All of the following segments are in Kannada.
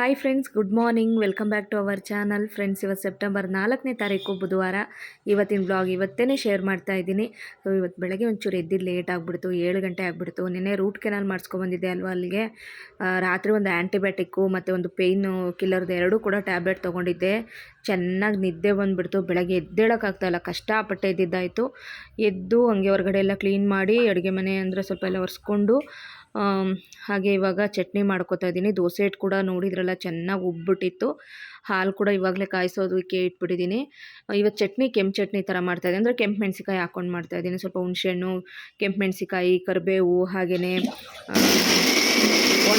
Hi friends good morning welcome back to our channel friends ಇವತ್ತು ಸೆಪ್ಟೆಂಬರ್ ನಾಲ್ಕನೇ ತಾರೀಕು ಬುಧವಾರ. ಇವತ್ತಿನ ಬ್ಲಾಗ್ ಇವತ್ತೇ ಶೇರ್ ಮಾಡ್ತಾ ಇದ್ದೀನಿ. ಸೊ ಇವತ್ತು ಬೆಳಗ್ಗೆ ಒಂಚೂರು ಎದ್ದಿದ್ದು ಲೇಟ್ ಆಗಿಬಿಡ್ತು, ಏಳು ಗಂಟೆ ಆಗಿಬಿಡ್ತು. ನಿನ್ನೆ ರೂಟ್ ಕೆನಾಲ್ ಮಾಡಿಸ್ಕೊಬಂದಿದ್ದೆ ಅಲ್ವಾ ಅಲ್ಲಿಗೆ. ರಾತ್ರಿ ಒಂದು ಆ್ಯಂಟಿಬಯೋಟಿಕ್ಕು ಮತ್ತು ಒಂದು ಪೇಯ್ನು ಕಿಲ್ಲರ್ದು ಎರಡೂ ಕೂಡ ಟ್ಯಾಬ್ಲೆಟ್ ತೊಗೊಂಡಿದ್ದೆ. ಚೆನ್ನಾಗಿ ನಿದ್ದೆ ಬಂದುಬಿಡ್ತು. ಬೆಳಗ್ಗೆ ಎದ್ದೇಳೋಕ್ಕಾಗ್ತಾಯಿಲ್ಲ ಕಷ್ಟಪಟ್ಟೆ ಎದ್ದಿದ್ದಾಯಿತು. ಎದ್ದು ಹಂಗೆ ಹೊರಗಡೆ ಎಲ್ಲ ಕ್ಲೀನ್ ಮಾಡಿ ಅಡುಗೆ ಮನೆ ಅಂದರೆ ಸ್ವಲ್ಪ ಎಲ್ಲ ಒರೆಸ್ಕೊಂಡು ಹಾಗೆ ಇವಾಗ ಚಟ್ನಿ ಮಾಡ್ಕೋತಾ ಇದ್ದೀನಿ. ದೋಸೆ ಹಿಟ್ಟು ಕೂಡ ನೋಡಿದ್ರಲ್ಲ, ಚೆನ್ನಾಗಿ ಉಬ್ಬಿಟ್ಟಿತ್ತು. ಹಾಲು ಕೂಡ ಇವಾಗಲೇ ಕಾಯಿಸೋದಕ್ಕೆ ಇಟ್ಬಿಟ್ಟಿದ್ದೀನಿ. ಇವತ್ತು ಚಟ್ನಿ ಕೆಂಪು ಚಟ್ನಿ ಥರ ಮಾಡ್ತಾಯಿದ್ದೀನಿ ಅಂದರೆ ಕೆಂಪು ಮೆಣಸಿಕಾಯಿ ಹಾಕ್ಕೊಂಡು ಮಾಡ್ತಾಯಿದ್ದೀನಿ ಸ್ವಲ್ಪ ಹುಣಸೆಹಣ್ಣು, ಕೆಂಪು ಮೆಣಸಿಕಾಯಿ ಕರಿಬೇವು ಹಾಗೆಯೇ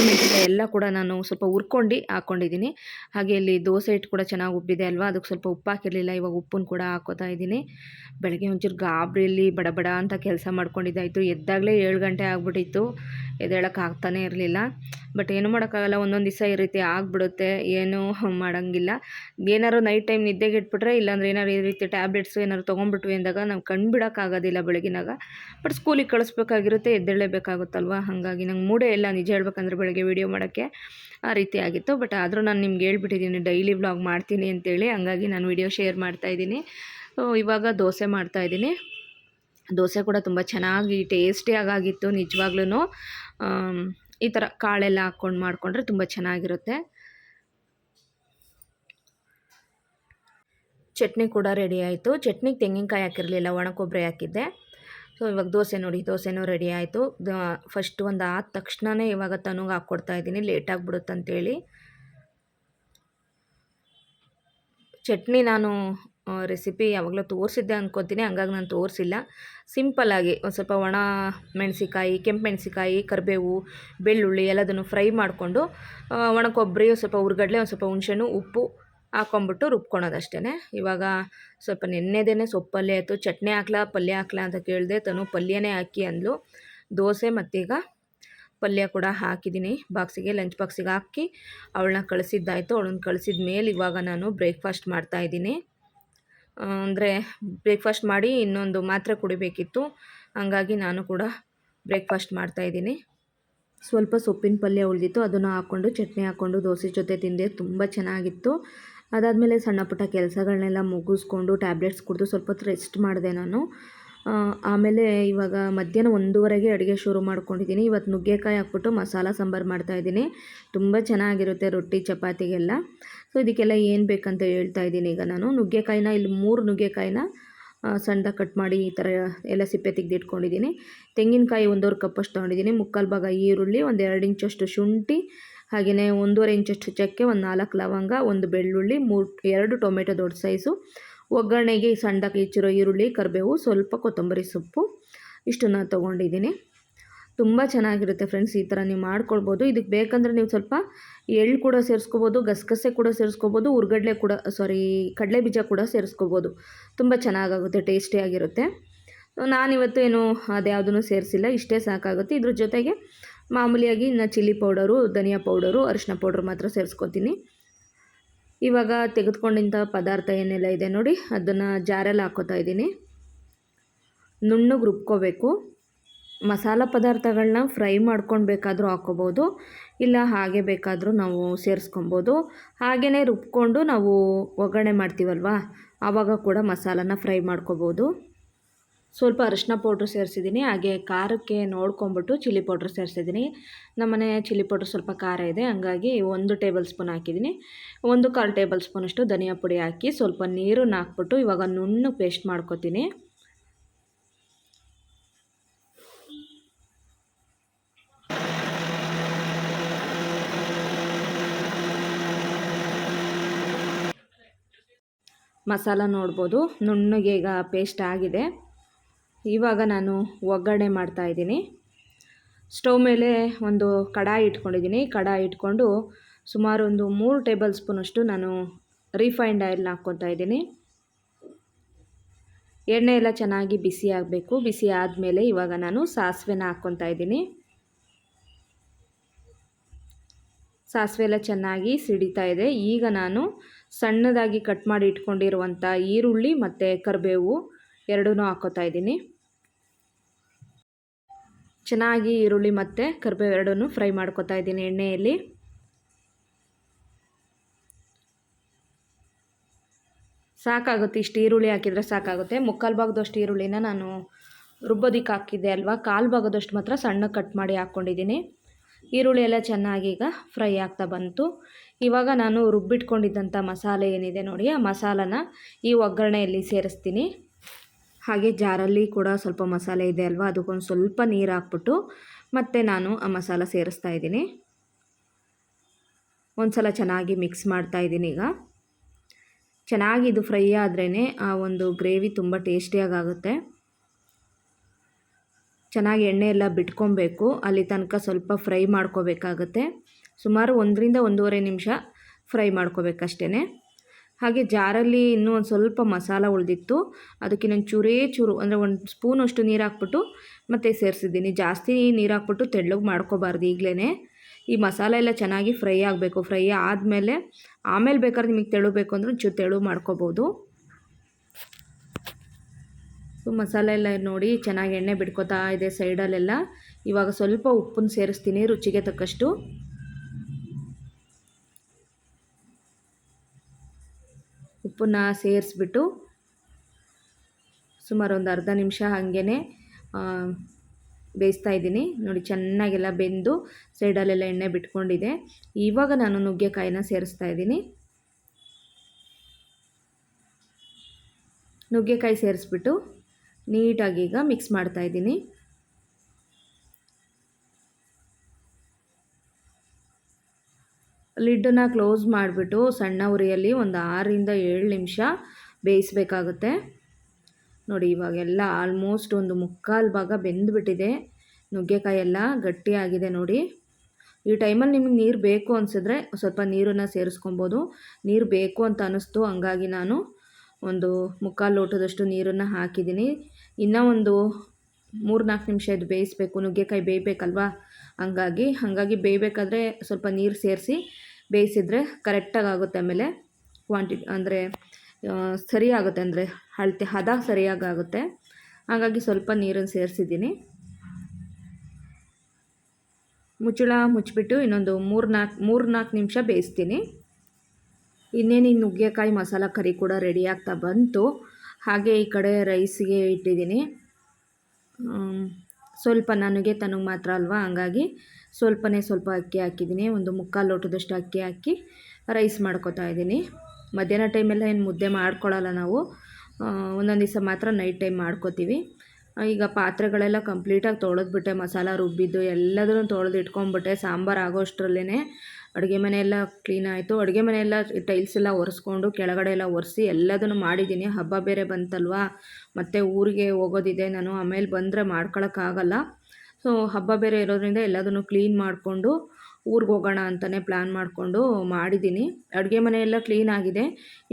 ಒಣಮೆಣಸಿಕಾಯಿ ಎಲ್ಲ ಕೂಡ ನಾನು ಸ್ವಲ್ಪ ಹುರ್ಕೊಂಡು ಹಾಕ್ಕೊಂಡಿದ್ದೀನಿ ಹಾಗೆ ಇಲ್ಲಿ ದೋಸೆ ಹಿಟ್ಟು ಕೂಡ ಚೆನ್ನಾಗಿ ಉಬ್ಬಿದೆ ಅಲ್ವಾ? ಅದಕ್ಕೆ ಸ್ವಲ್ಪ ಉಪ್ಪು ಹಾಕಿರಲಿಲ್ಲ, ಇವಾಗ ಉಪ್ಪನ್ನು ಕೂಡ ಹಾಕೋತಾ ಇದ್ದೀನಿ. ಬೆಳಗ್ಗೆ ಒಂಚೂರು ಗಾಬರಿಯಲ್ಲಿ ಬಡ ಬಡ ಅಂತ ಕೆಲಸ ಮಾಡ್ಕೊಂಡಿದ್ದಾಯಿತು. ಎದ್ದಾಗಲೇ ಏಳು ಗಂಟೆ ಆಗಿಬಿಟ್ಟಿತ್ತು. ಎದ್ದೇಳೋಕ್ಕಾಗ್ತಾನೇ ಇರಲಿಲ್ಲ. ಬಟ್ ಏನು ಮಾಡೋಕ್ಕಾಗಲ್ಲ, ಒಂದೊಂದು ದಿವಸ ಈ ರೀತಿ ಆಗಿಬಿಡುತ್ತೆ, ಏನೂ ಮಾಡೋಂಗಿಲ್ಲ. ಏನಾದ್ರು ನೈಟ್ ಟೈಮ್ ನಿದ್ದೆಗೆ ಇಟ್ಬಿಟ್ರೆ, ಇಲ್ಲಾಂದ್ರೆ ಏನಾದ್ರು ಈ ರೀತಿ ಟ್ಯಾಬ್ಲೆಟ್ಸು ಏನಾದ್ರು ತೊಗೊಂಡ್ಬಿಟ್ವಿ ಅಂದಾಗ ನಾವು ಕಣ್ಣು ಬಿಡೋಕ್ಕಾಗೋದಿಲ್ಲ ಬೆಳಗಿನಾಗ. ಬಟ್ ಸ್ಕೂಲಿಗೆ ಕಳಿಸ್ಬೇಕಾಗಿರುತ್ತೆ, ಎದ್ದೇಳಲೇಬೇಕಾಗುತ್ತಲ್ವ? ಹಾಗಾಗಿ ನಂಗೆ ಮೂಡೇ ಇಲ್ಲ ನಿಜ ಹೇಳ್ಬೇಕಂದ್ರೆ ಬೆಳಗ್ಗೆ ವೀಡಿಯೋ ಮಾಡೋಕ್ಕೆ. ಆ ರೀತಿ ಆಗಿತ್ತು. ಬಟ್ ಆದರೂ ನಾನು ನಿಮ್ಗೆ ಹೇಳ್ಬಿಟ್ಟಿದ್ದೀನಿ ಡೈಲಿ ವ್ಲಾಗ್ ಮಾಡ್ತೀನಿ ಅಂತೇಳಿ. ಹಂಗಾಗಿ ನಾನು ವೀಡಿಯೋ ಶೇರ್ ಮಾಡ್ತಾಯಿದ್ದೀನಿ ಇವಾಗ ದೋಸೆ ಮಾಡ್ತಾಯಿದ್ದೀನಿ ದೋಸೆ ಕೂಡ ತುಂಬ ಚೆನ್ನಾಗಿ ಟೇಸ್ಟಿಯಾಗಿ ಆಗಿತ್ತು ನಿಜವಾಗ್ಲೂ ಈ ಥರ ಕಾಳೆಲ್ಲ ಹಾಕ್ಕೊಂಡು ಮಾಡಿಕೊಂಡ್ರೆ ತುಂಬ ಚೆನ್ನಾಗಿರುತ್ತೆ. ಚಟ್ನಿ ಕೂಡ ರೆಡಿ ಆಯಿತು. ಚಟ್ನಿಗೆ ತೆಂಗಿನಕಾಯಿ ಹಾಕಿರಲಿಲ್ಲ ಒಣ ಕೊಬ್ಬರಿ ಹಾಕಿದ್ದೆ. ಸೊ ಇವಾಗ ದೋಸೆ ನೋಡಿ, ದೋಸೆನೂ ರೆಡಿ ಆಯಿತು. ಫಸ್ಟ್ ಒಂದು ಆದ ತಕ್ಷಣವೇ ಇವಾಗ ತನುಗೆ ಹಾಕ್ಕೊಡ್ತಾ ಇದ್ದೀನಿ ಲೇಟ್ ಆಗಿಬಿಡುತ್ತಂತೇಳಿ. ಚಟ್ನಿ ನಾನು ರೆಸಿಪಿ ಯಾವಾಗಲೂ ತೋರಿಸಿದ್ದೆ ಅಂದ್ಕೊತೀನಿ ಹಂಗಾಗಿ ನಾನು ತೋರಿಸಿಲ್ಲ. ಸಿಂಪಲ್ಲಾಗಿ ಒಂದು ಸ್ವಲ್ಪ ಒಣ ಮೆಣಸಿಕಾಯಿ ಕೆಂಪು ಮೆಣಸಿಕಾಯಿ ಕರಿಬೇವು, ಬೆಳ್ಳುಳ್ಳಿ ಎಲ್ಲದನ್ನು ಫ್ರೈ ಮಾಡಿಕೊಂಡು ಒಣ ಕೊಬ್ಬರಿ, ಒಂದು ಸ್ವಲ್ಪ ಹುರ್ಗಡ್ಲೆ, ಒಂದು ಸ್ವಲ್ಪ ಹುಣ್ಸೆಹಣ್ಣು, ಉಪ್ಪು ಹಾಕ್ಕೊಂಬಿಟ್ಟು ರುಬ್ಕೊಳೋದಷ್ಟೇ ಇವಾಗ ಸ್ವಲ್ಪ ನೆನ್ನೆದೇನೆ ಸೊಪ್ಪಲ್ಲೇ ಆಯಿತು, ಚಟ್ನಿ ಹಾಕ್ಲಾ, ಪಲ್ಯ ಹಾಕ್ಲಾ ಅಂತ ಕೇಳಿದೆ, ತನು ಪಲ್ಯನೇ ಹಾಕಿ ಅಂದ್ಲು. ದೋಸೆ ಮತ್ತೀಗ ಪಲ್ಯ ಕೂಡ ಹಾಕಿದ್ದೀನಿ. ಬಾಕ್ಸಿಗೆ, ಲಂಚ್ ಬಾಕ್ಸಿಗೆ ಹಾಕಿ ಅವಳನ್ನ ಕಳಿಸಿದ್ದಾಯಿತು. ಅವಳನ್ನ ಕಳಿಸಿದ ಮೇಲೆ ಇವಾಗ ನಾನು ಬ್ರೇಕ್ಫಾಸ್ಟ್ ಮಾಡ್ತಾಯಿದ್ದೀನಿ ಅಂದರೆ ಬ್ರೇಕ್ಫಾಸ್ಟ್ ಮಾಡಿ ಇನ್ನೊಂದು ಮಾತ್ರೆ ಕುಡಿಬೇಕಿತ್ತು. ಹಂಗಾಗಿ ನಾನು ಕೂಡ ಬ್ರೇಕ್ಫಾಸ್ಟ್ ಮಾಡ್ತಾಯಿದ್ದೀನಿ ಸ್ವಲ್ಪ ಸೊಪ್ಪಿನ ಪಲ್ಯ ಉಳಿದಿತ್ತು, ಅದನ್ನು ಹಾಕ್ಕೊಂಡು, ಚಟ್ನಿ ಹಾಕ್ಕೊಂಡು, ದೋಸೆ ಜೊತೆ ತಿಂದೆ. ತುಂಬ ಚೆನ್ನಾಗಿತ್ತು. ಅದಾದಮೇಲೆ ಸಣ್ಣ ಪುಟ್ಟ ಕೆಲಸಗಳನ್ನೆಲ್ಲ ಮುಗಿಸ್ಕೊಂಡು ಟ್ಯಾಬ್ಲೆಟ್ಸ್ ಕುಡಿದು ಸ್ವಲ್ಪ ರೆಸ್ಟ್ ಮಾಡಿದೆ ನಾನು. ಆಮೇಲೆ ಇವಾಗ ಮಧ್ಯಾಹ್ನ ಒಂದೂವರೆಗೆ ಅಡುಗೆ ಶುರು ಮಾಡ್ಕೊಂಡಿದ್ದೀನಿ. ಇವತ್ತು ನುಗ್ಗೆಕಾಯಿ ಹಾಕ್ಬಿಟ್ಟು ಮಸಾಲ ಸಾಂಬಾರು ಮಾಡ್ತಾಯಿದ್ದೀನಿ ತುಂಬ ಚೆನ್ನಾಗಿರುತ್ತೆ ರೊಟ್ಟಿ ಚಪಾತಿಗೆಲ್ಲ ಸೊ ಇದಕ್ಕೆಲ್ಲ ಏನು ಬೇಕಂತ ಹೇಳ್ತಾ ಇದ್ದೀನಿ ಈಗ ನಾನು. ನುಗ್ಗೆಕಾಯಿನ, ಇಲ್ಲಿ ಮೂರು ನುಗ್ಗೆಕಾಯಿನ ಸಣ್ಣದ ಕಟ್ ಮಾಡಿ ಈ ಥರ ಎಲ್ಲ ಸಿಪ್ಪೆ ತೆಗೆದಿಟ್ಕೊಂಡಿದ್ದೀನಿ. ತೆಂಗಿನಕಾಯಿ ಒಂದೂವರೆ ಕಪ್ಪಷ್ಟು ತೊಗೊಂಡಿದ್ದೀನಿ. ಮುಕ್ಕಾಲು ಭಾಗ ಈರುಳ್ಳಿ, ಒಂದು ಎರಡು ಇಂಚಷ್ಟು ಶುಂಠಿ ಹಾಗೆಯೇ ಒಂದೂವರೆ ಇಂಚಷ್ಟು ಚಕ್ಕೆ, ಒಂದು ನಾಲ್ಕು ಲವಂಗ, ಒಂದು ಬೆಳ್ಳುಳ್ಳಿ, ಮೂರು, ಎರಡು ಟೊಮೆಟೊ ದೊಡ್ಡ ಸೈಜು. ಒಗ್ಗರಣೆಗೆ ಸಣ್ಣ ಹೆಚ್ಚಿರೋ ಈರುಳ್ಳಿ, ಕರಿಬೇವು, ಸ್ವಲ್ಪ ಕೊತ್ತಂಬರಿ ಸೊಪ್ಪು ಇಷ್ಟನ್ನು ತೊಗೊಂಡಿದ್ದೀನಿ. ತುಂಬ ಚೆನ್ನಾಗಿರುತ್ತೆ ಫ್ರೆಂಡ್ಸ್, ಈ ಥರ ನೀವು ಮಾಡ್ಕೊಳ್ಬೋದು. ಇದಕ್ಕೆ ಬೇಕಂದರೆ ನೀವು ಸ್ವಲ್ಪ ಎಳ್ಳು ಕೂಡ ಸೇರಿಸ್ಕೋಬೋದು, ಗಸಗಸೆ ಕೂಡ ಸೇರಿಸ್ಕೋಬೋದು, ಉರ್ಗಡ್ಲೆ ಕೂಡ ಸಾರಿ ಕಡಲೆ ಬೀಜ ಕೂಡ ಸೇರಿಸ್ಕೋಬೋದು. ತುಂಬ ಚೆನ್ನಾಗಾಗುತ್ತೆ ಟೇಸ್ಟಿಯಾಗಿರುತ್ತೆ ನಾನಿವತ್ತು ಏನು ಅದ್ಯಾವುದೂ ಸೇರಿಸಿಲ್ಲ, ಇಷ್ಟೇ ಸಾಕಾಗುತ್ತೆ. ಇದ್ರ ಜೊತೆಗೆ ಮಾಮೂಲಿಯಾಗಿ ಇನ್ನು ಚಿಲ್ಲಿ ಪೌಡರು ಧನಿಯಾ ಪೌಡರು ಅರಿಶಿನ ಪೌಡರ್ ಮಾತ್ರ ಸೇರಿಸ್ಕೊತೀನಿ. ಇವಾಗ ತೆಗೆದುಕೊಂಡಿದ್ದ ಪದಾರ್ಥ ಏನೆಲ್ಲ ಇದೆ ನೋಡಿ, ಅದನ್ನು ಜಾರಲ್ಲಿ ಹಾಕೋತಾ ಇದ್ದೀನಿ. ನುಣ್ಣಗೆ ರುಬ್ಕೋಬೇಕು. ಮಸಾಲ ಪದಾರ್ಥಗಳನ್ನ ಫ್ರೈ ಮಾಡ್ಕೊಂಡು ಬೇಕಾದರೂ ಹಾಕ್ಕೋಬೋದು ಇಲ್ಲ ಹಾಗೆ ಬೇಕಾದರೂ ನಾವು ಸೇರಿಸ್ಕೊಬೋದು ಹಾಗೆಯೇ ರುಬ್ಕೊಂಡು ನಾವು ಒಗ್ಗರಣೆ ಮಾಡ್ತೀವಲ್ವಾ, ಆವಾಗ ಕೂಡ ಮಸಾಲನ ಫ್ರೈ ಮಾಡ್ಕೋಬೋದು. ಸ್ವಲ್ಪ ಅರಿಶಿನ ಪೌಡ್ರ್ ಸೇರಿಸಿದ್ದೀನಿ, ಹಾಗೆ ಖಾರಕ್ಕೆ ನೋಡ್ಕೊಂಬಿಟ್ಟು ಚಿಲ್ಲಿ ಪೌಡ್ರ್ ಸೇರಿಸಿದ್ದೀನಿ. ನಮ್ಮನೆ ಚಿಲ್ಲಿ ಪೌಡ್ರ್ ಸ್ವಲ್ಪ ಖಾರ ಇದೆ, ಹಾಗಾಗಿ ಒಂದು ಟೇಬಲ್ ಸ್ಪೂನ್ ಹಾಕಿದ್ದೀನಿ. ಒಂದು ಕಾಲು ಟೇಬಲ್ ಸ್ಪೂನಷ್ಟು ಧನಿಯಾ ಪುಡಿ ಹಾಕಿ ಸ್ವಲ್ಪ ನೀರನ್ನು ಹಾಕ್ಬಿಟ್ಟು ಇವಾಗ ನುಣ್ಣು ಪೇಸ್ಟ್ ಮಾಡ್ಕೊತೀನಿ. ಮಸಾಲ ನೋಡ್ಬೋದು, ನುಣ್ಣಗೆ ಈಗ ಪೇಸ್ಟ್ ಆಗಿದೆ. ಇವಾಗ ನಾನು ಒಗ್ಗರಣೆ ಮಾಡ್ತಾ ಇದ್ದೀನಿ. ಸ್ಟವ್ ಮೇಲೆ ಒಂದು ಕಡಾಯಿ ಇಟ್ಕೊಂಡಿದ್ದೀನಿ. ಕಡಾಯಿ ಇಟ್ಕೊಂಡು ಸುಮಾರು ಒಂದು ಮೂರು ಟೇಬಲ್ ಸ್ಪೂನಷ್ಟು ನಾನು ರಿಫೈನ್ಡ್ ಆಯಿಲ್ನ ಹಾಕ್ಕೊತಾ ಇದ್ದೀನಿ. ಎಣ್ಣೆ ಎಲ್ಲ ಚೆನ್ನಾಗಿ ಬಿಸಿ ಆಗಬೇಕು. ಬಿಸಿ ಆದಮೇಲೆ ಇವಾಗ ನಾನು ಸಾಸಿವೆನ ಹಾಕ್ಕೊತಾ ಇದ್ದೀನಿ. ಸಾಸಿವೆ ಎಲ್ಲ ಚೆನ್ನಾಗಿ ಸಿಡಿತಾ ಇದೆ. ಈಗ ನಾನು ಸಣ್ಣದಾಗಿ ಕಟ್ ಮಾಡಿ ಇಟ್ಕೊಂಡಿರುವಂಥ ಈರುಳ್ಳಿ ಮತ್ತು ಕರಿಬೇವು ಎರಡೂ ಹಾಕೋತಾ ಇದ್ದೀನಿ. ಚೆನ್ನಾಗಿ ಈರುಳ್ಳಿ ಮತ್ತು ಕರಿಬೇವು ಎರಡನ್ನೂ ಫ್ರೈ ಮಾಡ್ಕೊತಾ ಇದ್ದೀನಿ ಎಣ್ಣೆಯಲ್ಲಿ. ಸಾಕಾಗುತ್ತೆ, ಇಷ್ಟು ಈರುಳ್ಳಿ ಹಾಕಿದರೆ ಸಾಕಾಗುತ್ತೆ. ಮುಕ್ಕಾಲು ಭಾಗದಷ್ಟು ಈರುಳ್ಳಿನ ನಾನು ರುಬ್ಬೋದಿಕ್ಕೆ ಹಾಕಿದ್ದೆ ಅಲ್ವಾ? ಕಾಲು ಭಾಗದಷ್ಟು ಮಾತ್ರ ಸಣ್ಣ ಕಟ್ ಮಾಡಿ ಹಾಕ್ಕೊಂಡಿದ್ದೀನಿ. ಈರುಳ್ಳಿ ಎಲ್ಲ ಚೆನ್ನಾಗಿ ಈಗ ಫ್ರೈ ಆಗ್ತಾ ಬಂತು. ಇವಾಗ ನಾನು ರುಬ್ಬಿಟ್ಕೊಂಡಿದ್ದಂಥ ಮಸಾಲೆ ಏನಿದೆ ನೋಡಿ, ಆ ಮಸಾಲನ ಈ ಒಗ್ಗರಣೆಯಲ್ಲಿ ಸೇರಿಸ್ತೀನಿ. ಹಾಗೆ ಜಾರಲ್ಲಿ ಕೂಡ ಸ್ವಲ್ಪ ಮಸಾಲೆ ಇದೆ ಅಲ್ವಾ? ಅದಕ್ಕೊಂದು ಸ್ವಲ್ಪ ನೀರು ಹಾಕ್ಬಿಟ್ಟು ಮತ್ತೆ ನಾನು ಆ ಮಸಾಲ ಸೇರಿಸ್ತಾ ಇದ್ದೀನಿ. ಒಂದು ಸಲ ಚೆನ್ನಾಗಿ ಮಿಕ್ಸ್ ಮಾಡ್ತಾ ಇದ್ದೀನಿ ಈಗ. ಚೆನ್ನಾಗಿ ಇದು ಫ್ರೈ ಆದ್ರೇ ಆ ಒಂದು ಗ್ರೇವಿ ತುಂಬ ಟೇಸ್ಟಿಯಾಗಿ ಆಗುತ್ತೆ ಚೆನ್ನಾಗಿ ಎಣ್ಣೆ ಎಲ್ಲ ಬಿಟ್ಕೊಬೇಕು. ಅಲ್ಲಿ ತನಕ ಸ್ವಲ್ಪ ಫ್ರೈ ಮಾಡ್ಕೋಬೇಕಾಗತ್ತೆ. ಸುಮಾರು ಒಂದರಿಂದ ಒಂದೂವರೆ ನಿಮಿಷ ಫ್ರೈ ಮಾಡ್ಕೋಬೇಕಷ್ಟೇ ಹಾಗೆ ಜಾರಲ್ಲಿ ಇನ್ನೂ ಒಂದು ಸ್ವಲ್ಪ ಮಸಾಲ ಉಳಿದಿತ್ತು. ಅದಕ್ಕೆ ನಾನು ಚೂರೇ ಚೂರು, ಅಂದರೆ ಒಂದು ಸ್ಪೂನಷ್ಟು ನೀರು ಹಾಕ್ಬಿಟ್ಟು ಮತ್ತೆ ಸೇರಿಸಿದ್ದೀನಿ. ಜಾಸ್ತಿ ನೀರು ಹಾಕ್ಬಿಟ್ಟು ತೆಳ್ಳಗೆ ಮಾಡ್ಕೋಬಾರ್ದು ಈಗಲೇ ಈ ಮಸಾಲೆ ಎಲ್ಲ ಚೆನ್ನಾಗಿ ಫ್ರೈ ಆಗಬೇಕು. ಫ್ರೈ ಆದಮೇಲೆ ಆಮೇಲೆ ಬೇಕಾದ್ರೆ ನಿಮಗೆ ತೆಳು ಬೇಕು ಅಂದರೆ ಚೂ ತೆಳು ಮಾಡ್ಕೋಬೋದು. ಸೊ, ಮಸಾಲೆ ಎಲ್ಲ ನೋಡಿ ಚೆನ್ನಾಗಿ ಎಣ್ಣೆ ಬಿಡ್ಕೋತಾ ಇದೆ ಸೈಡಲ್ಲೆಲ್ಲ. ಇವಾಗ ಸ್ವಲ್ಪ ಉಪ್ಪನ್ನು ಸೇರಿಸ್ತೀನಿ ರುಚಿಗೆ ತಕ್ಕಷ್ಟು. ಉಪ್ಪನ್ನ ಸೇರಿಸ್ಬಿಟ್ಟು ಸುಮಾರು ಒಂದು ಅರ್ಧ ನಿಮಿಷ ಹಾಗೇ ಬೇಯಿಸ್ತಾ ಇದ್ದೀನಿ. ನೋಡಿ, ಚೆನ್ನಾಗೆಲ್ಲ ಬೆಂದು ಸೈಡಲ್ಲೆಲ್ಲ ಎಣ್ಣೆ ಬಿಟ್ಕೊಂಡಿದೆ. ಇವಾಗ ನಾನು ನುಗ್ಗೆಕಾಯಿನ ಸೇರಿಸ್ತಾ ಇದ್ದೀನಿ. ನುಗ್ಗೆಕಾಯಿ ಸೇರಿಸ್ಬಿಟ್ಟು ನೀಟಾಗಿ ಈಗ ಮಿಕ್ಸ್ ಮಾಡ್ತಾ ಇದ್ದೀನಿ. ಲಿಡ್ಡನ್ನ ಕ್ಲೋಸ್ ಮಾಡಿಬಿಟ್ಟು ಸಣ್ಣ ಉರಿಯಲ್ಲಿ ಒಂದು ಆರರಿಂದ ಏಳು ನಿಮಿಷ ಬೇಯಿಸಬೇಕಾಗುತ್ತೆ. ನೋಡಿ, ಇವಾಗೆಲ್ಲ ಆಲ್ಮೋಸ್ಟ್ ಒಂದು ಮುಕ್ಕಾಲು ಭಾಗ ಬೆಂದುಬಿಟ್ಟಿದೆ. ನುಗ್ಗೆಕಾಯಿ ಎಲ್ಲ ಗಟ್ಟಿಯಾಗಿದೆ ನೋಡಿ. ಈ ಟೈಮಲ್ಲಿ ನಿಮಗೆ ನೀರು ಬೇಕು ಅನಿಸಿದ್ರೆ ಸ್ವಲ್ಪ ನೀರನ್ನು ಸೇರಿಸ್ಕೊಬೋದು. ನೀರು ಬೇಕು ಅಂತ ಅನ್ನಿಸ್ತು, ಹಂಗಾಗಿ ನಾನು ಒಂದು ಮುಕ್ಕಾಲು ಲೋಟದಷ್ಟು ನೀರನ್ನು ಹಾಕಿದ್ದೀನಿ. ಇನ್ನೂ ಒಂದು ಮೂರು ನಾಲ್ಕು ನಿಮಿಷ ಇದು ಬೇಯಿಸಬೇಕು. ನುಗ್ಗೆಕಾಯಿ ಬೇಯಬೇಕಲ್ವಾ? ಹಂಗಾಗಿ, ಹಾಗಾಗಿ ಬೇಯಬೇಕಾದ್ರೆ ಸ್ವಲ್ಪ ನೀರು ಸೇರಿಸಿ ಬೇಯಿಸಿದ್ರೆ ಕರೆಕ್ಟಾಗಿ ಆಗುತ್ತೆ ಆಮೇಲೆ ಕ್ವಾಂಟಿಟಿ ಅಂದರೆ ಸರಿಯಾಗುತ್ತೆ ಅಂದರೆ ಅಳತೆ, ಹದ ಸರಿಯಾಗಿ ಆಗುತ್ತೆ ಹಾಗಾಗಿ ಸ್ವಲ್ಪ ನೀರನ್ನು ಸೇರಿಸಿದ್ದೀನಿ. ಮುಚ್ಚಳ ಮುಚ್ಚಿಬಿಟ್ಟು ಇನ್ನೊಂದು ಮೂರು ನಾಲ್ಕು ಮೂರು ನಾಲ್ಕು ನಿಮಿಷ ಬೇಯಿಸ್ತೀನಿ. ಇನ್ನೇನು ಈ ನುಗ್ಗೆಕಾಯಿ ಮಸಾಲ ಕರಿ ಕೂಡ ರೆಡಿ ಆಗ್ತಾ ಬಂತು. ಹಾಗೆ ಈ ಕಡೆ ರೈಸಿಗೆ ಇಟ್ಟಿದ್ದೀನಿ. ಸ್ವಲ್ಪ ನನಗೆ ತನಗೆ ಮಾತ್ರ ಅಲ್ವಾ? ಹಂಗಾಗಿ ಸ್ವಲ್ಪನೇ ಸ್ವಲ್ಪ ಅಕ್ಕಿ ಹಾಕಿದ್ದೀನಿ, ಒಂದು ಮುಕ್ಕಾಲು ಲೋಟದಷ್ಟು ಅಕ್ಕಿ ಹಾಕಿ ರೈಸ್ ಮಾಡ್ಕೊತಾ ಇದ್ದೀನಿ. ಮಧ್ಯಾಹ್ನ ಟೈಮೆಲ್ಲ ಏನು ಮುದ್ದೆ ಮಾಡ್ಕೊಳ್ಳಲ್ಲ ನಾವು ಒಂದೊಂದು ದಿವಸ ಮಾತ್ರ ನೈಟ್ ಟೈಮ್ ಮಾಡ್ಕೋತೀವಿ. ಈಗ ಪಾತ್ರೆಗಳೆಲ್ಲ ಕಂಪ್ಲೀಟಾಗಿ ತೊಳೆದ್ಬಿಟ್ಟೆ, ಮಸಾಲ ರುಬ್ಬಿದ್ದು ಎಲ್ಲದನ್ನು ತೊಳೆದು ಇಟ್ಕೊಂಡ್ಬಿಟ್ಟೆ, ಸಾಂಬಾರು ಆಗೋ ಅಷ್ಟರಲ್ಲೇ ಅಡುಗೆ ಮನೆಯೆಲ್ಲ ಕ್ಲೀನ್ ಆಯಿತು. ಅಡುಗೆ ಮನೆಯೆಲ್ಲ ಟೈಲ್ಸ್ ಎಲ್ಲ ಒರೆಸ್ಕೊಂಡು ಕೆಳಗಡೆ ಎಲ್ಲ ಒರೆಸಿ ಎಲ್ಲದನ್ನು ಮಾಡಿದ್ದೀನಿ. ಹಬ್ಬ ಬೇರೆ ಬಂತಲ್ವಾ, ಮತ್ತು ಊರಿಗೆ ಹೋಗೋದಿದೆ, ನಾನು ಆಮೇಲೆ ಬಂದರೆ ಮಾಡ್ಕೊಳಕ್ಕಾಗಲ್ಲ ಸೊ ಹಬ್ಬ ಬೇರೆ ಇರೋದ್ರಿಂದ ಎಲ್ಲದನ್ನು ಕ್ಲೀನ್ ಮಾಡಿಕೊಂಡು ಊರಿಗೆ ಹೋಗೋಣ ಅಂತಲೇ ಪ್ಲ್ಯಾನ್ ಮಾಡಿಕೊಂಡು ಮಾಡಿದ್ದೀನಿ. ಅಡುಗೆ ಮನೆ ಎಲ್ಲ ಕ್ಲೀನ್ ಆಗಿದೆ.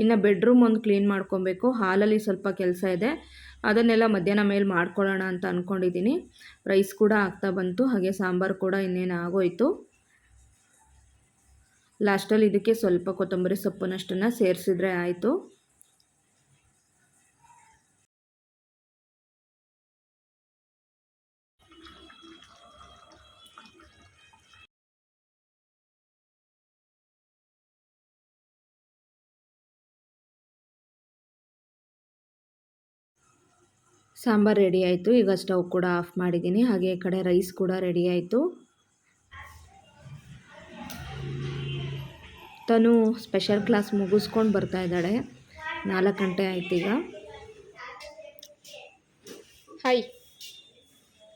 ಇನ್ನು ಬೆಡ್ರೂಮ್ ಒಂದು ಕ್ಲೀನ್ ಮಾಡ್ಕೊಬೇಕು. ಹಾಲಲ್ಲಿ ಸ್ವಲ್ಪ ಕೆಲಸ ಇದೆ. ಅದನ್ನೆಲ್ಲ ಮಧ್ಯಾಹ್ನ ಮೇಲೆ ಮಾಡ್ಕೊಳ್ಳೋಣ ಅಂತ ಅಂದ್ಕೊಂಡಿದ್ದೀನಿ ರೈಸ್ ಕೂಡ ಆಗ್ತಾ ಬಂತು. ಹಾಗೆ ಸಾಂಬಾರು ಕೂಡ ಇನ್ನೇನು ಆಗೋಯಿತು. ಲಾಸ್ಟಲ್ಲಿ ಇದಕ್ಕೆ ಸ್ವಲ್ಪ ಕೊತ್ತಂಬರಿ ಸೊಪ್ಪನ್ನಷ್ಟನ್ನು ಸೇರಿಸಿದ್ರೆ ಆಯಿತು. ಸಾಂಬಾರು ರೆಡಿ ಆಯಿತು. ಈಗ ಸ್ಟವ್ ಕೂಡ ಆಫ್ ಮಾಡಿದ್ದೀನಿ. ಹಾಗೆ ಈ ಕಡೆ ರೈಸ್ ಕೂಡ ರೆಡಿ ಆಯಿತು. ತನು ಸ್ಪೆಷಲ್ ಕ್ಲಾಸ್ ಮುಗಿಸ್ಕೊಂಡು ಬರ್ತಾ ಇದ್ದಾಳೆ. ನಾಲ್ಕು ಗಂಟೆ ಆಯ್ತು ಈಗ. ಹಾಯ್.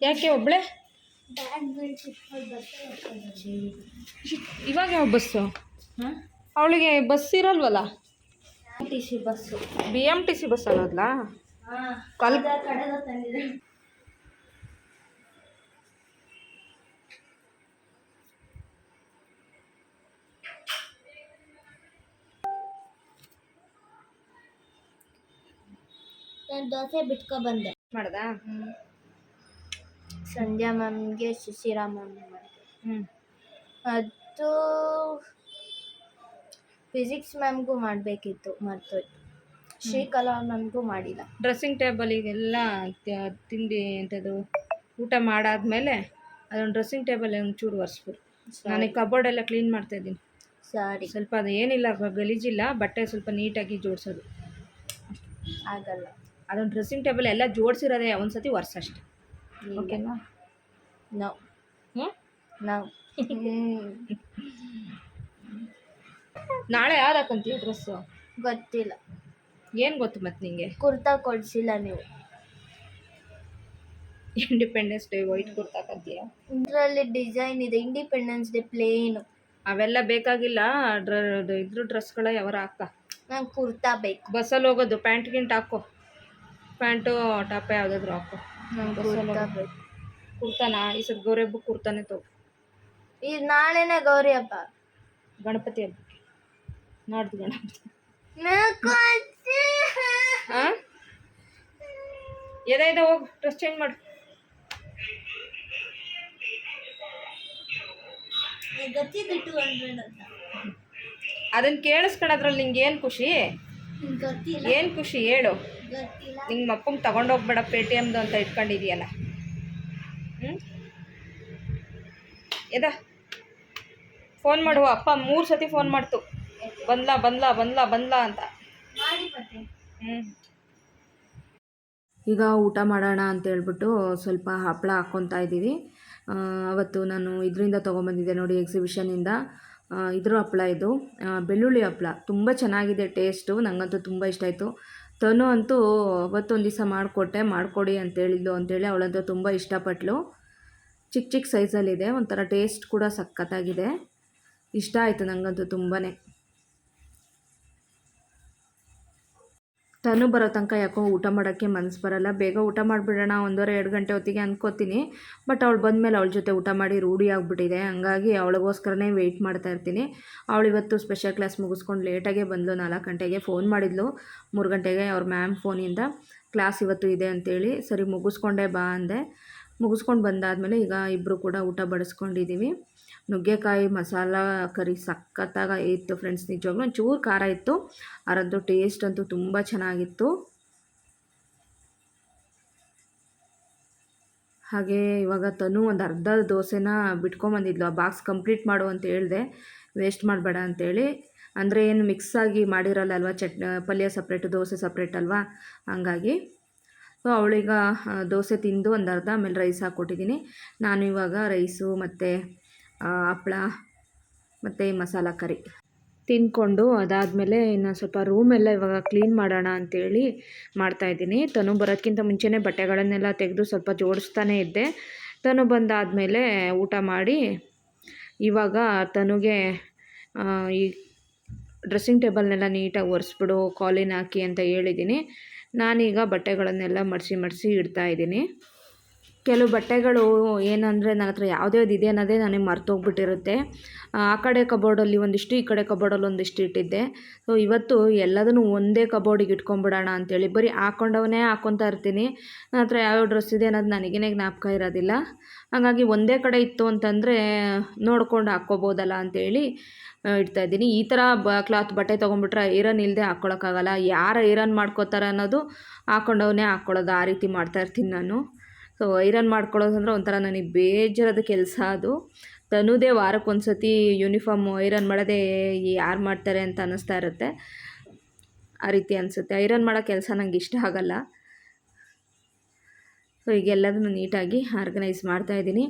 ಯಾಕೆ ಒಬ್ಬಳೆ ಇವಾಗ ಯಾವ ಬಸ್ಸು? ಅವಳಿಗೆ bus ಇರಲ್ವಲ್ಲ? T C bus. B M T C bus ಅನ್ನೋದ್ಲಾ ಕಲ್ ನಾನು ದೋಸೆ ಬಿಟ್ಕೊ ಬಂದೆ. ಮಾಡ್ದಾ? ಸಂಧ್ಯಾ ಮ್ಯಾಮ್ಗೆ ಶಿಶಿರಾ ಮ್ಯಾಮ್ ಮಾಡಿದೆ. ಹ್ಞೂ ಅದು ಫಿಸಿಕ್ಸ್ ಮ್ಯಾಮ್ಗೂ ಮಾಡಬೇಕಿತ್ತು ಮರ್ತೋಯ್ತು. ಶ್ರೀಕಲಾ ನನಗೂ ಮಾಡಿಲ್ಲ. ಡ್ರೆಸ್ಸಿಂಗ್ ಟೇಬಲಿಗೆಲ್ಲ ತಿಂಡಿ ಎಂಥದ್ದು ಊಟ ಮಾಡಾದ್ಮೇಲೆ ಅದೊಂದು ಡ್ರೆಸ್ಸಿಂಗ್ ಟೇಬಲ್ ಒಂಚೂರು ಒರೆಸ್ಬಿಡು. ನಾನು ಕಬೋರ್ಡ್ ಎಲ್ಲ ಕ್ಲೀನ್ ಮಾಡ್ತಾ ಇದ್ದೀನಿ. ಸಾರಿ. ಸ್ವಲ್ಪ ಅದು ಏನಿಲ್ಲ ಗಲೀಜಿಲ್ಲ ಬಟ್ಟೆ ಸ್ವಲ್ಪ ನೀಟಾಗಿ ಜೋಡಿಸೋದು. ಆಗಲ್ಲ ಅದೊಂದು ಡ್ರೆಸ್ಸಿಂಗ್ ಟೇಬಲ್ ಎಲ್ಲ ಜೋಡಿಸಿರೋದೇ ಒಂದು ಸತಿ ವರ್ಷ ಅಷ್ಟೆ ಓಕೆನಾ ನಾವು ಹ್ಞೂ ನಾವು ನಾಳೆ ಯಾವ್ದು ಹಾಕಂತೀವಿ ಡ್ರೆಸ್ಸು ಗೊತ್ತಿಲ್ಲ. ಏನು ಗೊತ್ತು ಮತ್ತೆ ನಿಂಗೆ? ಕುರ್ತಾ ಕೊಡಿಸಿಲ್ಲ ನೀವು. ಇಂಡಿಪೆಂಡೆನ್ಸ್ ಡೇ ವೈಟ್ ಕುರ್ತಾ ಹಾಕಂತೀಯ ಇದರಲ್ಲಿ ಡಿಸೈನ್ ಇದೆ ಇಂಡಿಪೆಂಡೆನ್ಸ್ ಡೇ ಪ್ಲೇನ್ ಅವೆಲ್ಲ ಬೇಕಾಗಿಲ್ಲ ಡ್ರ ಇದ್ರ ಡ್ರೆಸ್ಗಳ ಯಾವಾರ ಹಾಕ. ನಂಗೆ ಕುರ್ತಾ ಬೇಕು. ಬಸ್ಸಲ್ಲಿ ಹೋಗೋದು ಪ್ಯಾಂಟ್ ಗಿಂಟ್ ಹಾಕೋ. ಪ್ಯಾಂಟು ಟಾಪ ಯಾವುದಾದ್ರು ಹಾಕೋ. ನಂಗೆ ಕುರ್ತಾ. ಬೇಕು. ಕುರ್ತಾನ? ಈ ಸತಿ ಗೌರಿ ಹಬ್ಬಕ್ಕೆ ಕುರ್ತಾನೆ ತಗೋ. ಇದು ನಾಳೆನೇ ಗೌರಿ ಹಬ್ಬ. ಗಣಪತಿ ಹಬ್ಬಕ್ಕೆ. ನಾಡ್ದು ಗಣಪತಿ. ಹಾಂ ಎದೆ ಇದೆ ಹೋಗಿ. ಡ್ರೆಸ್ ಚೇಂಜ್ ಮಾಡು. ಅದನ್ನ ಕೇಳಿಸ್ಕೊಳೋದ್ರಲ್ಲಿ ನಿಂಗೆ ಏನು ಖುಷಿ? ಏನು ಖುಷಿ ಹೇಳು. ನಿಂಗೆ ಮಪ್ಪಂಗೆ ತಗೊಂಡೋಗ್ಬೇಡ ಪೇ ಟಿ ಎಮ್ದು ಅಂತ ಇಟ್ಕೊಂಡಿದೀಯಲ್ಲ. ಹ್ಞೂ ಎದ. ಫೋನ್ ಮಾಡುವ ಅಪ್ಪ ಮೂರು ಸತಿ ಫೋನ್ ಮಾಡ್ತು. ಬಂದ್ಲಾ ಬಂದ್ಲಾ ಬಂದ್ಲಾ ಬಂದ್ಲಾ ಅಂತ. ಈಗ ಊಟ ಮಾಡೋಣ ಅಂತ ಹೇಳ್ಬಿಟ್ಟು ಸ್ವಲ್ಪ ಹಪ್ಪಳ ಹಾಕ್ಕೊತಾ ಇದ್ದೀವಿ. ಅವತ್ತು ನಾನು ಇದರಿಂದ ತೊಗೊಂಬಂದಿದ್ದೆ ನೋಡಿ ಎಕ್ಸಿಬಿಷನಿಂದ ಇದ್ರ ಹಪ್ಪಳ ಇದು. ಬೆಳ್ಳುಳ್ಳಿ ಹಪ್ಪಳ ತುಂಬ ಚೆನ್ನಾಗಿದೆ ಟೇಸ್ಟು ನನಗಂತೂ ತುಂಬ ಇಷ್ಟ ಆಯಿತು. ತನು ಅಂತೂ ಅವತ್ತೊಂದು ದಿವಸ ಮಾಡಿಕೊಟ್ಟೆ, ಮಾಡಿಕೊಡಿ ಅಂತ ಹೇಳಿದ್ಲು ಅಂತೇಳಿ ಅವಳಂತೂ ತುಂಬ ಇಷ್ಟಪಟ್ಲು. ಚಿಕ್ಕ ಚಿಕ್ಕ ಸೈಜಲ್ಲಿದೆ ಒಂಥರ ಟೇಸ್ಟ್ ಕೂಡ ಸಖತ್ತಾಗಿದೆ. ಇಷ್ಟ ಆಯಿತು ನನಗಂತೂ ತುಂಬಾ ತನು ಬರೋ ತನಕ ಯಾಕೋ ಊಟ ಮಾಡೋಕ್ಕೆ ಮನಸ್ಸು ಬರಲ್ಲ. ಬೇಗ ಊಟ ಮಾಡಿಬಿಡೋಣ, ಒಂದೂವರೆ, ಎರಡು ಗಂಟೆ ಹೊತ್ತಿಗೆ ಅಂದ್ಕೋತೀನಿ ಬಟ್ ಅವಳು ಬಂದಮೇಲೆ ಅವಳ ಜೊತೆ ಊಟ ಮಾಡಿ ರೂಢಿ ಆಗಿಬಿಟ್ಟಿದೆ. ಹಂಗಾಗಿ ಅವಳಿಗೋಸ್ಕರನೇ ವೆಯ್ಟ್ ಮಾಡ್ತಾ ಇರ್ತೀನಿ. ಅವಳು ಇವತ್ತು ಸ್ಪೆಷಲ್ ಕ್ಲಾಸ್ ಮುಗಿಸ್ಕೊಂಡು ಲೇಟಾಗೆ ಬಂದಳು ನಾಲ್ಕು ಗಂಟೆಗೆ ಫೋನ್ ಮಾಡಿದ್ಲು. ಮೂರು ಗಂಟೆಗೆ ಅವ್ರ ಮ್ಯಾಮ್ ಫೋನಿಂದ ಕ್ಲಾಸ್ ಇವತ್ತು ಇದೆ ಅಂತೇಳಿ, ಸರಿ ಮುಗಿಸ್ಕೊಂಡೆ ಬಾ ಅಂದೆ. ಮುಗಿಸ್ಕೊಂಡು ಬಂದಾದಮೇಲೆ ಈಗ ಇಬ್ಬರು ಕೂಡ ಊಟ ಬಡಿಸ್ಕೊಂಡಿದ್ದೀವಿ ನುಗ್ಗೆಕಾಯಿ ಮಸಾಲ ಕರಿ ಸಖತ್ತಾಗ ಇತ್ತು ಫ್ರೆಂಡ್ಸ್ ನಿಜವಾಗ್ಲೂ ಒಂಚೂರು ಖಾರ ಇತ್ತು. ಅದರದ್ದು ಟೇಸ್ಟ್ ಅಂತೂ ತುಂಬ ಚೆನ್ನಾಗಿತ್ತು. ಹಾಗೆ ಇವಾಗ ತನು ಒಂದು ಅರ್ಧ ದೋಸೆನ ಬಿಟ್ಕೊಂಬಂದಿದ್ಲು ಆ ಬಾಕ್ಸ್ ಕಂಪ್ಲೀಟ್ ಮಾಡು ಅಂತ ಹೇಳಿದೆ. ವೇಸ್ಟ್ ಮಾಡಬೇಡ ಅಂತೇಳಿ ಅಂದರೆ ಏನು ಮಿಕ್ಸ್ ಆಗಿ ಮಾಡಿರಲ್ಲ ಅಲ್ವಾ ಚಟ್, ಪಲ್ಯ ಸಪ್ರೇಟು ದೋಸೆ ಸಪ್ರೇಟ್ ಅಲ್ವಾ? ಹಂಗಾಗಿ. ಸೊ ಅವಳೀಗ ದೋಸೆ ತಿಂದು ಒಂದು ಅರ್ಧ ಆಮೇಲೆ ರೈಸ್ ಹಾಕ್ಕೊಟ್ಟಿದ್ದೀನಿ ನಾನು ಇವಾಗ ರೈಸು ಮತ್ತು ಹಪ್ಪಳ ಮತ್ತು ಮಸಾಲ ಕರಿ ತಿಂದ್ಕೊಂಡು ಅದಾದಮೇಲೆ ಇನ್ನು ಸ್ವಲ್ಪ ರೂಮೆಲ್ಲ ಇವಾಗ ಕ್ಲೀನ್ ಮಾಡೋಣ ಅಂತೇಳಿ ಮಾಡ್ತಾಯಿದ್ದೀನಿ ತನು ಬರೋದಕ್ಕಿಂತ ಮುಂಚೆನೇ ಬಟ್ಟೆಗಳನ್ನೆಲ್ಲ ತೆಗೆದು ಸ್ವಲ್ಪ ಜೋಡಿಸ್ತಾನೇ ಇದ್ದೆ. ತನು ಬಂದಾದಮೇಲೆ ಊಟ ಮಾಡಿ ಇವಾಗ ತನುಗೆ ಈ ಡ್ರೆಸ್ಸಿಂಗ್ ಟೇಬಲ್ನೆಲ್ಲ ನೀಟಾಗಿ ಒರೆಸ್ಬಿಡು ಕಾಲಿನ್ ಹಾಕಿ ಅಂತ ಹೇಳಿದ್ದೀನಿ. ನಾನೀಗ ಬಟ್ಟೆಗಳನ್ನೆಲ್ಲ ಮಡಿಸಿ ಮಡಿಸಿ ಇಡ್ತಾ ಇದ್ದೀನಿ. ಕೆಲವು ಬಟ್ಟೆಗಳು ಏನಂದರೆ ನನ್ನ ಹತ್ರ ಯಾವುದ್ಯಾವ್ದು ಇದೆ ಅನ್ನೋದೇ ನನಗೆ ಮರ್ತೋಗ್ಬಿಟ್ಟಿರುತ್ತೆ. ಆ ಕಡೆ ಕಬೋರ್ಡಲ್ಲಿ ಒಂದಿಷ್ಟು, ಈ ಕಡೆ ಕಬೋರ್ಡಲ್ಲಿ ಒಂದಿಷ್ಟು ಇಟ್ಟಿದ್ದೆ. ಸೊ ಇವತ್ತು ಎಲ್ಲದನ್ನು ಒಂದೇ ಕಬೋರ್ಡಿಗೆ ಇಟ್ಕೊಂಡ್ಬಿಡೋಣ ಅಂತೇಳಿ, ಬರೀ ಹಾಕೊಂಡವನೇ ಹಾಕ್ಕೊತಾ ಇರ್ತೀನಿ. ನನ್ನ ಹತ್ರ ಯಾವ್ಯಾವ ಡ್ರೆಸ್ ಇದೆ ಅನ್ನೋದು ನನಗೇನೆ ಜ್ಞಾಪಕ ಇರೋದಿಲ್ಲ. ಹಾಗಾಗಿ ಒಂದೇ ಕಡೆ ಇತ್ತು ಅಂತಂದರೆ ನೋಡ್ಕೊಂಡು ಹಾಕ್ಕೋಬೋದಲ್ಲ ಅಂತೇಳಿ ಇಡ್ತಾ ಇದ್ದೀನಿ. ಈ ಥರ ಬ, ಕ್ಲಾತ್ ಬಟ್ಟೆ ತೊಗೊಂಡ್ಬಿಟ್ರೆ ಐರನ್ ಇಲ್ಲದೆ ಹಾಕ್ಕೊಳಕ್ಕಾಗಲ್ಲ. ಯಾರು ಐರನ್ ಮಾಡ್ಕೋತಾರೆ ಅನ್ನೋದು ಹಾಕ್ಕೊಂಡವನೇ ಹಾಕ್ಕೊಳ್ಳೋದು ಆ ರೀತಿ ಮಾಡ್ತಾಯಿರ್ತೀನಿ ನಾನು. ಸೊ ಐರನ್ ಮಾಡ್ಕೊಳ್ಳೋದಂದ್ರೆ ಒಂಥರ ನನಗೆ ಬೇಜಾರದ ಕೆಲಸ ಅದು. ತನುದೇ ವಾರಕ್ಕೆ ಒಂದು ಸತಿ ಯೂನಿಫಾರ್ಮ್ ಐರನ್ ಮಾಡೋದೇ ಯಾರು ಮಾಡ್ತಾರೆ ಅಂತ ಅನ್ನಿಸ್ತಾ ಇರುತ್ತೆ. ಆ ರೀತಿ ಅನಿಸುತ್ತೆ. ಐರನ್ ಮಾಡೋ ಕೆಲಸ ನಂಗೆ ಇಷ್ಟ ಆಗಲ್ಲ. ಸೊ ಈಗ ಎಲ್ಲದನ್ನು ನೀಟಾಗಿ ಆರ್ಗನೈಸ್ ಮಾಡ್ತಾ ಇದ್ದೀನಿ.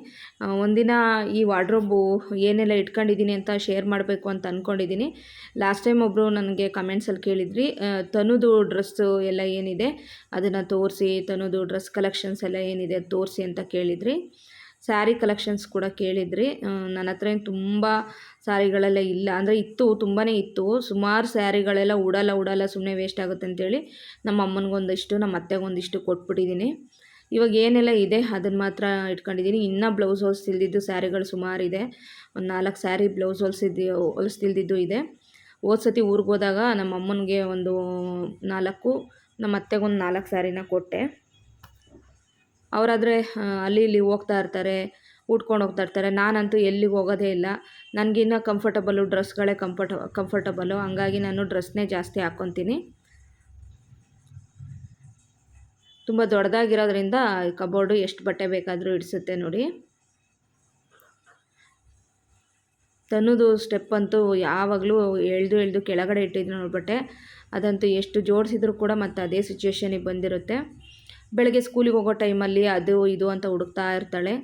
ಒಂದಿನ ಈ ವಾರ್ಡ್ರೋಬು ಏನೆಲ್ಲ ಇಟ್ಕೊಂಡಿದ್ದೀನಿ ಅಂತ ಶೇರ್ ಮಾಡಬೇಕು ಅಂತ ಅಂದ್ಕೊಂಡಿದ್ದೀನಿ ಲಾಸ್ಟ್ ಟೈಮ್ ಒಬ್ಬರು ನನಗೆ ಕಮೆಂಟ್ಸಲ್ಲಿ ಕೇಳಿದ್ರಿ ತನುದು ಡ್ರೆಸ್ಸು ಎಲ್ಲ ಏನಿದೆ? ಅದನ್ನು ತೋರಿಸಿ, ತನುದು ಡ್ರೆಸ್ ಕಲೆಕ್ಷನ್ಸ್ ಎಲ್ಲ ಏನಿದೆ ತೋರಿಸಿ ಅಂತ ಕೇಳಿದ್ರಿ. ಸ್ಯಾರಿ ಕಲೆಕ್ಷನ್ಸ್ ಕೂಡ ಕೇಳಿದ್ರಿ. ನನ್ನ ಹತ್ರ ಏನು ತುಂಬ ಸ್ಯಾರಿಗಳೆಲ್ಲ ಇಲ್ಲ. ಅಂದರೆ ಇತ್ತು ತುಂಬಾ ಇತ್ತು. ಸುಮಾರು ಸ್ಯಾರಿಗಳೆಲ್ಲ ಉಡಲ್ಲ ಉಡಲ್ಲ ಸುಮ್ಮನೆ ವೇಸ್ಟ್ ಆಗುತ್ತೆ ಅಂತೇಳಿ ನಮ್ಮ ಅಮ್ಮನಿಗೊಂದಿಷ್ಟು, ನಮ್ಮ ಅತ್ತೆಗೊಂದಿಷ್ಟು ಕೊಟ್ಬಿಟ್ಟಿದ್ದೀನಿ. ಇವಾಗ ಏನೆಲ್ಲ ಇದೆ ಅದನ್ನು ಮಾತ್ರ ಇಟ್ಕೊಂಡಿದ್ದೀನಿ. ಇನ್ನೂ ಬ್ಲೌಸ್ ಹೊಲಿಸ್ತಿಲ್ದಿದ್ದು ಸ್ಯಾರಿಗಳು ಸುಮಾರಿದೆ ಒಂದು ನಾಲ್ಕು ಸ್ಯಾರಿ ಬ್ಲೌಸ್ ಹೊಲ್ಸಿದ್ದು, ಹೊಲಿಸ್ತಿಲ್ದಿದ್ದು ಇದೆ. ಹೋದ ಸತಿ ಊರಿಗೆ ಹೋದಾಗ ನಮ್ಮ ಅಮ್ಮನಿಗೆ ಒಂದು ನಾಲ್ಕು, ನಮ್ಮ ಅತ್ತೆಗೊಂದು ನಾಲ್ಕು ಸ್ಯಾರಿನ ಕೊಟ್ಟೆ. ಅವರಾದರೆ ಅಲ್ಲಿ ಇಲ್ಲಿ ಹೋಗ್ತಾ ಇರ್ತಾರೆ, ಉಟ್ಕೊಂಡು ಹೋಗ್ತಾ ಇರ್ತಾರೆ. ನಾನಂತೂ ಎಲ್ಲಿಗೆ ಹೋಗೋದೇ ಇಲ್ಲ. ನನಗಿನ್ನ ಕಂಫರ್ಟಬಲ್ಲು ಡ್ರೆಸ್ಗಳೇ ಕಂಫರ್ಟ ಕಂಫರ್ಟಬಲ್ಲು ಹಂಗಾಗಿ ನಾನು ಡ್ರೆಸ್ನೇ ಜಾಸ್ತಿ ಹಾಕ್ಕೊತೀನಿ ತುಂಬ ದೊಡ್ಡದಾಗಿರೋದ್ರಿಂದ ಕಬೋರ್ಡು ಎಷ್ಟು ಬಟ್ಟೆ ಬೇಕಾದರೂ ಇಡಿಸುತ್ತೆ ನೋಡಿ. ತನ್ನದು ಸ್ಟೆಪ್ ಅಂತೂ ಯಾವಾಗಲೂ ಎಳೆದು ಎಳ್ದು ಕೆಳಗಡೆ ಇಟ್ಟಿದ್ರು ನೋಡಿ ಬಟ್ಟೆ. ಅದಂತೂ ಎಷ್ಟು ಜೋಡಿಸಿದ್ರು ಕೂಡ ಮತ್ತೆ ಅದೇ ಸಿಚುವೇಶನಿಗೆ ಬಂದಿರುತ್ತೆ. ಬೆಳಗ್ಗೆ ಸ್ಕೂಲಿಗೆ ಹೋಗೋ ಟೈಮಲ್ಲಿ ಅದು ಇದು ಅಂತ ಹುಡುಕ್ತಾ ಇರ್ತಾಳೆ.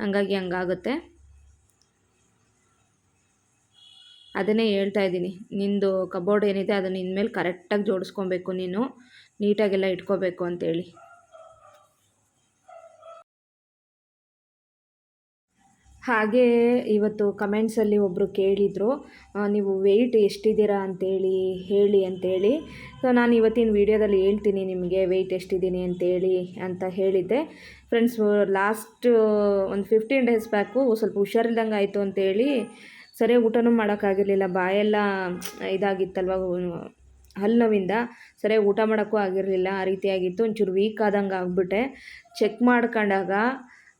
ಹಂಗಾಗಿ ಹಂಗಾಗುತ್ತೆ. ಅದನ್ನೇ ಹೇಳ್ತಾ ಇದ್ದೀನಿ. ನಿಂದು ಕಬೋರ್ಡ್ ಏನಿದೆ ಅದನ್ನು ಇನ್ಮೇಲೆ ಕರೆಕ್ಟಾಗಿ ಜೋಡಿಸ್ಕೊಬೇಕು ನೀನು. ನೀಟಾಗೆಲ್ಲ ಇಟ್ಕೋಬೇಕು ಅಂತೇಳಿ. ಹಾಗೆ ಇವತ್ತು ಕಮೆಂಟ್ಸಲ್ಲಿ ಒಬ್ಬರು ಕೇಳಿದರು ನೀವು ವೆಯ್ಟ್ ಎಷ್ಟಿದ್ದೀರಾ ಅಂತೇಳಿ, ಹೇಳಿ ಅಂತೇಳಿ. ಸೊ ನಾನು ಇವತ್ತಿನ ವೀಡಿಯೋದಲ್ಲಿ ಹೇಳ್ತೀನಿ ನಿಮಗೆ ವೆಯ್ಟ್ ಎಷ್ಟಿದ್ದೀನಿ ಅಂತೇಳಿ ಅಂತ ಹೇಳಿದ್ದೆ. ಫ್ರೆಂಡ್ಸ್ ಲಾಸ್ಟ್ ಒಂದು ಫಿಫ್ಟೀನ್ ಡೇಸ್ ಬ್ಯಾಕು ಸ್ವಲ್ಪ ಹುಷಾರಿಲ್ದಂಗೆ ಆಯಿತು ಅಂತೇಳಿ ಸರಿಯಾಗಿ ಊಟನೂ ಮಾಡೋಕ್ಕಾಗಿರಲಿಲ್ಲ ಬಾಯೆಲ್ಲ ಇದಾಗಿತ್ತಲ್ವ ಹಲ್ಲು ನೋವಿಂದ ಸರಿಯಾಗಿ ಊಟ ಮಾಡೋಕ್ಕೂ ಆಗಿರಲಿಲ್ಲ, ಆ ರೀತಿಯಾಗಿತ್ತು. ಒಂಚೂರು ವೀಕ್ ಆದಂಗೆ ಆಗಿಬಿಟ್ಟೆ. ಚೆಕ್ ಮಾಡ್ಕೊಂಡಾಗ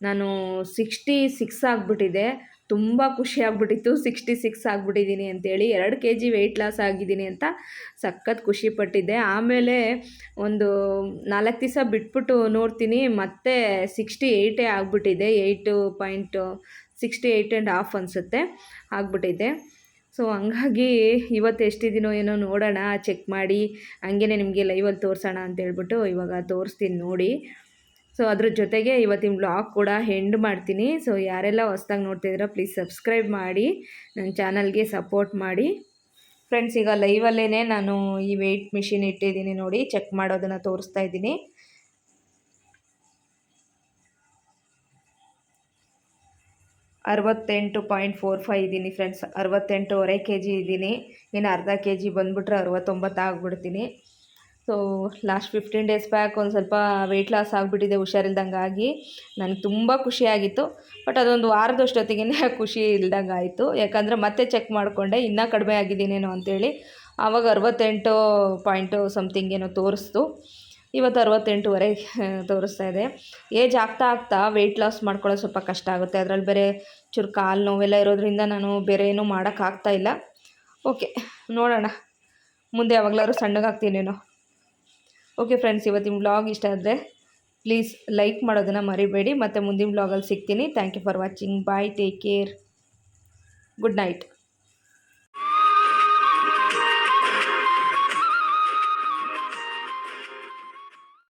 ನಾನು ಸಿಕ್ಸ್ಟಿ ಸಿಕ್ಸ್ ಆಗಿಬಿಟ್ಟಿದೆ. ತುಂಬ ಖುಷಿ ಆಗ್ಬಿಟ್ಟಿತ್ತು. ಸಿಕ್ಸ್ಟಿ ಸಿಕ್ಸ್ ಆಗಿಬಿಟ್ಟಿದ್ದೀನಿ ಅಂತೇಳಿ ಎರಡು ಕೆ ಜಿ ವೆಯ್ಟ್ ಲಾಸ್ ಆಗಿದ್ದೀನಿ ಅಂತ ಸಖತ್ ಖುಷಿ ಪಟ್ಟಿದ್ದೆ. ಆಮೇಲೆ ಒಂದು ನಾಲ್ಕು ದಿವಸ ಬಿಟ್ಬಿಟ್ಟು ನೋಡ್ತೀನಿ, ಮತ್ತೆ ಸಿಕ್ಸ್ಟಿ ಏಯ್ಟೇ ಆಗಿಬಿಟ್ಟಿದೆ. Eight point sixty eight and half ಅನಿಸುತ್ತೆ, ಆಗ್ಬಿಟ್ಟಿದೆ. ಸೊ, ಹಂಗಾಗಿ ಇವತ್ತು ಎಷ್ಟಿದ್ದೀನೋ ಏನೋ ನೋಡೋಣ, ಚೆಕ್ ಮಾಡಿ ಹಂಗೇ ನಿಮಗೆ ಲೈವಲ್ಲಿ ತೋರಿಸೋಣ ಅಂತ ಹೇಳ್ಬಿಟ್ಟು ಇವಾಗ ತೋರಿಸ್ತೀನಿ ನೋಡಿ. ಸೊ, ಅದ್ರ ಜೊತೆಗೆ ಇವತ್ತಿನ ಬ್ಲಾಗ್ ಕೂಡ ಹೆಂಡ್ ಮಾಡ್ತೀನಿ. ಸೊ, ಯಾರೆಲ್ಲ ಹೊಸ್ದಾಗಿ ನೋಡ್ತಿದ್ದೀರಾ ಪ್ಲೀಸ್ ಸಬ್ಸ್ಕ್ರೈಬ್ ಮಾಡಿ ನನ್ನ ಚಾನಲ್ಗೆ ಸಪೋರ್ಟ್ ಮಾಡಿ. ಫ್ರೆಂಡ್ಸ್ ಈಗ ಲೈವಲ್ಲೇ ನಾನು ಈ ವೆಯ್ಟ್ ಮಿಷಿನ್ ಇಟ್ಟಿದ್ದೀನಿ ನೋಡಿ ಚೆಕ್ ಮಾಡೋದನ್ನು ತೋರಿಸ್ತಾ ಇದ್ದೀನಿ. ಅರವತ್ತೆಂಟು ಪಾಯಿಂಟ್ ಫೋರ್ ಫೈ ಇದ್ದೀನಿ ಫ್ರೆಂಡ್ಸ್ ಅರವತ್ತೆಂಟೂವರೆ ಕೆ ಜಿ ಇದ್ದೀನಿ. ಇನ್ನು ಅರ್ಧ ಕೆ ಜಿ ಬಂದುಬಿಟ್ರೆ ಅರವತ್ತೊಂಬತ್ತು ಆಗಿಬಿಡ್ತೀನಿ. So last fifteen days back ಒಂದು ಸ್ವಲ್ಪ ವೆಯ್ಟ್ ಲಾಸ್ ಆಗಿಬಿಟ್ಟಿದೆ ಹುಷಾರಿಲ್ದಂಗೆ ಆಗಿ ನನಗೆ ತುಂಬ ಖುಷಿಯಾಗಿತ್ತು. ಬಟ್ ಅದೊಂದು ವಾರದಷ್ಟೊತ್ತಿಗೆ ಖುಷಿ ಇಲ್ದಂಗೆ ಆಯಿತು ಯಾಕಂದರೆ ಮತ್ತೆ ಚೆಕ್ ಮಾಡಿಕೊಂಡೆ, ಇನ್ನೂ ಕಡಿಮೆ ಆಗಿದ್ದೀನೇನೋ ಅಂಥೇಳಿ ಆವಾಗ ಅರವತ್ತೆಂಟು ಪಾಯಿಂಟು ಸಮಥಿಂಗ್ ಏನೋ ತೋರಿಸ್ತು. ಇವತ್ತು ಅರವತ್ತೆಂಟುವರೆ ತೋರಿಸ್ತಾ ಇದೆ. ಏಜ್ ಆಗ್ತಾ ಆಗ್ತಾ ವೆಯ್ಟ್ ಲಾಸ್ ಮಾಡ್ಕೊಳ್ಳೋದು ಸ್ವಲ್ಪ ಕಷ್ಟ ಆಗುತ್ತೆ. ಅದರಲ್ಲಿ ಬೇರೆ ಚೂರು ಕಾಲು ನೋವೆಲ್ಲ ಇರೋದ್ರಿಂದ ನಾನು ಬೇರೆ ಏನೂ ಮಾಡೋಕ್ಕಾಗ್ತಾ ಇಲ್ಲ. ಓಕೆ, ನೋಡೋಣ. ಮುಂದೆ ಯಾವಾಗಲಾದ್ರೂ ಸಣ್ಣಗಾಗ್ತೀನೇನೋ ಓಕೆ ಫ್ರೆಂಡ್ಸ್ ಇವತ್ತಿನ ಬ್ಲಾಗ್ ಇಷ್ಟ ಆದರೆ ಪ್ಲೀಸ್ ಲೈಕ್ ಮಾಡೋದನ್ನು ಮರಿಬೇಡಿ. ಮತ್ತು ಮುಂದಿನ ಬ್ಲಾಗಲ್ಲಿ ಸಿಗ್ತೀನಿ. Thank you for watching bye take care good night